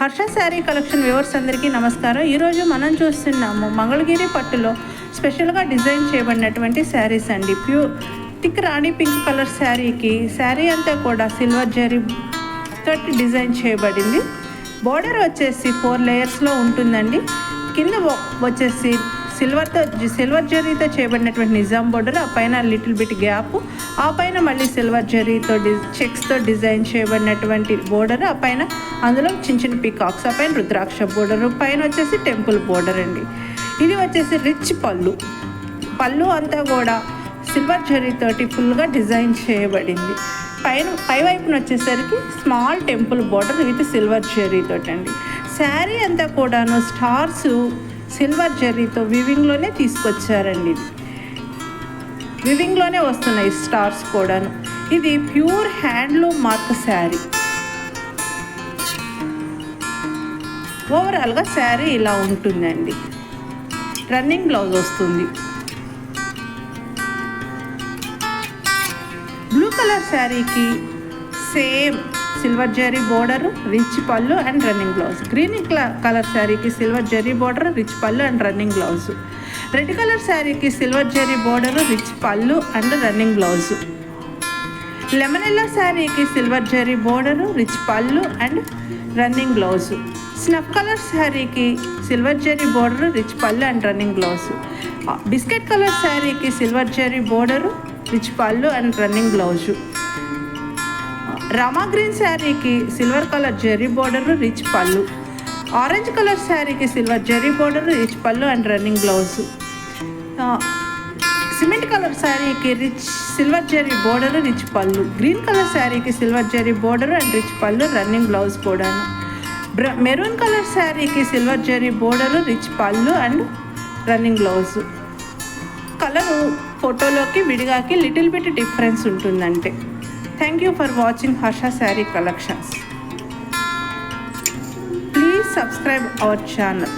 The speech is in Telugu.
హర్ష శారీ కలెక్షన్ వ్యూవర్స్ అందరికీ నమస్కారం. ఈరోజు మనం చూస్తున్నాము మంగళగిరి పట్టులో స్పెషల్గా డిజైన్ చేయబడినటువంటి శారీస్ అండి. ప్యూ థిక్ రాణి పింక్ కలర్ శారీకి శారీ అంతా కూడా సిల్వర్ జరీ తోటి డిజైన్ చేయబడింది. బోర్డర్ వచ్చేసి ఫోర్ లేయర్స్లో ఉంటుందండి. కింద వచ్చేసి సిల్వర్తో సిల్వర్ జరీతో చేయబడినటువంటి నిజాం బోర్డర్ ఆ పైన లిటిల్ బిట్ గ్యాప్ ఆ పైన మళ్ళీ సిల్వర్ జరీతో డి చెక్స్తో డిజైన్ చేయబడినటువంటి బోర్డర్ ఆ పైన అందులో చిన్న చిన్న పికాక్స్ ఆ పైన రుద్రాక్ష బోర్డర్ పైన వచ్చేసి టెంపుల్ బోర్డర్ అండి. ఇది వచ్చేసి రిచ్ పళ్ళు. పళ్ళు అంతా కూడా సిల్వర్ జరీతోటి ఫుల్గా డిజైన్ చేయబడింది. పైన పై వైపున వచ్చేసరికి small temple border with silver జరీతోటి అండి శారీ అంతా కూడాను స్టార్స్ సిల్వర్ జర్రీతో వివింగ్లోనే తీసుకొచ్చారండి. వివింగ్లోనే వస్తున్నాయి స్టార్స్ కూడాను. ఇది ప్యూర్ హ్యాండ్లూమ్ మార్క్ శారీ. ఓవరాల్గా శారీ ఇలా ఉంటుందండి. రన్నింగ్ బ్లౌజ్ వస్తుంది. బ్లూ కలర్ శారీకి same silver zari border rich పళ్ళు and running blouse. Green colour శారీకి సిల్వర్ జరీ బోర్డర్ రిచ్ పళ్ళు and running blouse. Red colour శారీకి సిల్వర్ జరీ బోర్డర్ రిచ్ పళ్ళు and running blouse. Lemon yellow శారీకి సిల్వర్ జరీ బోర్డరు రిచ్ పళ్ళు and running blouse. Snuff colour శారీకి సిల్వర్ జరీ బోర్డరు రిచ్ పళ్ళు and running blouse. Biscuit colour శారీకి సిల్వర్ జరీ బోర్డరు రిచ్ పళ్ళు and running blouse. Rama green శారీకి silver colour zari border rich పళ్ళు. ఆరెంజ్ కలర్ శారీకి సిల్వర్ జెర్రీ బోర్డర్ రిచ్ పళ్ళు and running blouse. Cement colour శారీకి rich silver zari border rich పళ్ళు. గ్రీన్ కలర్ శారీకి silver zari border and rich పళ్ళు రన్నింగ్ బ్లౌజ్ కూడాను. బ్ర మెరూన్ కలర్ శారీకి సిల్వర్ జెర్రీ బోర్డర్ రిచ్ పళ్ళు అండ్ రన్నింగ్ బ్లౌజ్. కలరు ఫోటోలోకి విడిగాకి లిటిల్ బిట్ డిఫరెన్స్ ఉంటుందంటే. Thank you for watching Harsha sari collections please subscribe our channel